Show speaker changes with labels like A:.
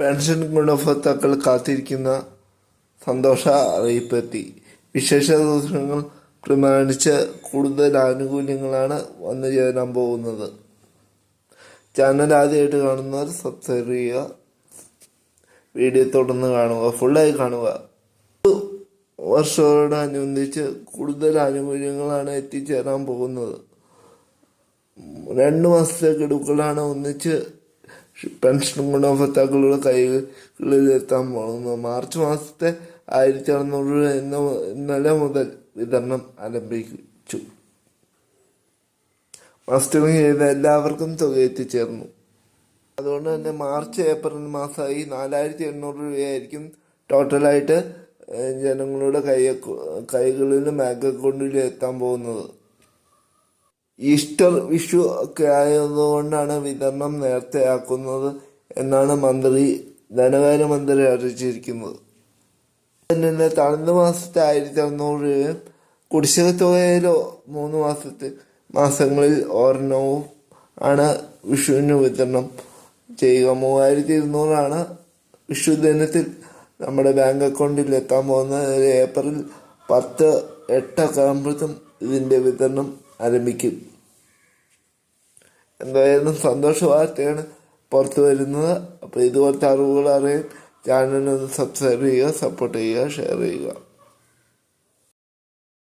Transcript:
A: Pension ഗുണഭോക്താക്കൾ കാത്തിരിക്കുന്ന സന്തോഷ അറിയിപ്പെത്തി. വിശേഷ ദിവസങ്ങൾ പ്രമാണിച്ച് കൂടുതൽ ആനുകൂല്യങ്ങളാണ് വന്നു ചേരാൻ പോകുന്നത്. ചാനൽ ആദ്യമായിട്ട് കാണുന്നവർ സബ്സ്ക്രൈബ് ചെയ്യുക. വീഡിയോ തുടർന്ന് കാണുക. ഫുള്ളായി കാണുക. വർഷത്തോടനുബന്ധിച്ച് കൂടുതൽ ആനുകൂല്യങ്ങളാണ് എത്തിച്ചേരാൻ പോകുന്നത്. രണ്ട് മാസത്തെ ഗഡുക്കളാണ് ഒന്നിച്ച് പെൻഷൻ ഗുണഭോക്താക്കളുടെ കൈകളിൽ എത്താൻ പോകുന്നു. മാർച്ച് മാസത്തെ ആയിരത്തി അറുന്നൂറ് രൂപ എന്ന ഇന്നലെ മുതൽ വിതരണം ആരംഭിച്ചു. മസ്റ്ററിംഗ് ചെയ്ത എല്ലാവർക്കും തുക എത്തിച്ചേർന്നു. അതുകൊണ്ട് തന്നെ മാർച്ച് ഏപ്രിൽ മാസമായി നാലായിരത്തി എണ്ണൂറ് രൂപയായിരിക്കും ടോട്ടലായിട്ട് ജനങ്ങളുടെ കൈ കൈകളിലും ബാങ്ക് അക്കൗണ്ടിലും എത്താൻ പോകുന്നത്. ഈസ്റ്റർ വിഷു ഒക്കെ ആയതുകൊണ്ടാണ് വിതരണം നേരത്തെ ആക്കുന്നത് എന്നാണ് മന്ത്രി ധനകാര്യമന്ത്രി അറിയിച്ചിരിക്കുന്നത്. തന്നെ തണുന്ന മാസത്തെ ആയിരത്തി അറുന്നൂറ് രൂപയും കുടിശ്ശിക തുകയിലോ മൂന്ന് മാസത്തെ മാസങ്ങളിൽ ഒരെണ്ണവും ആണ് വിഷുവിന് വിതരണം ചെയ്യുക. മൂവായിരത്തി ഇരുന്നൂറാണ് വിഷു ദിനത്തിൽ നമ്മുടെ ബാങ്ക് അക്കൗണ്ടിൽ എത്താൻ പോകുന്നത്. ഏപ്രിൽ പത്ത് എട്ടൊക്കെ ആകുമ്പോഴത്തും ഇതിന്റെ വിതരണം ആരംഭിക്കും. എന്തായാലും സന്തോഷ വാർത്തയാണ് പുറത്തു വരുന്നത്. അപ്പോൾ ഇതുപോലത്തെ അറിവുകൾ അറിയാൻ ഒന്ന് സബ്സ്ക്രൈബ് ചെയ്യുക സപ്പോർട്ട് ചെയ്യുക ഷെയർ ചെയ്യുക.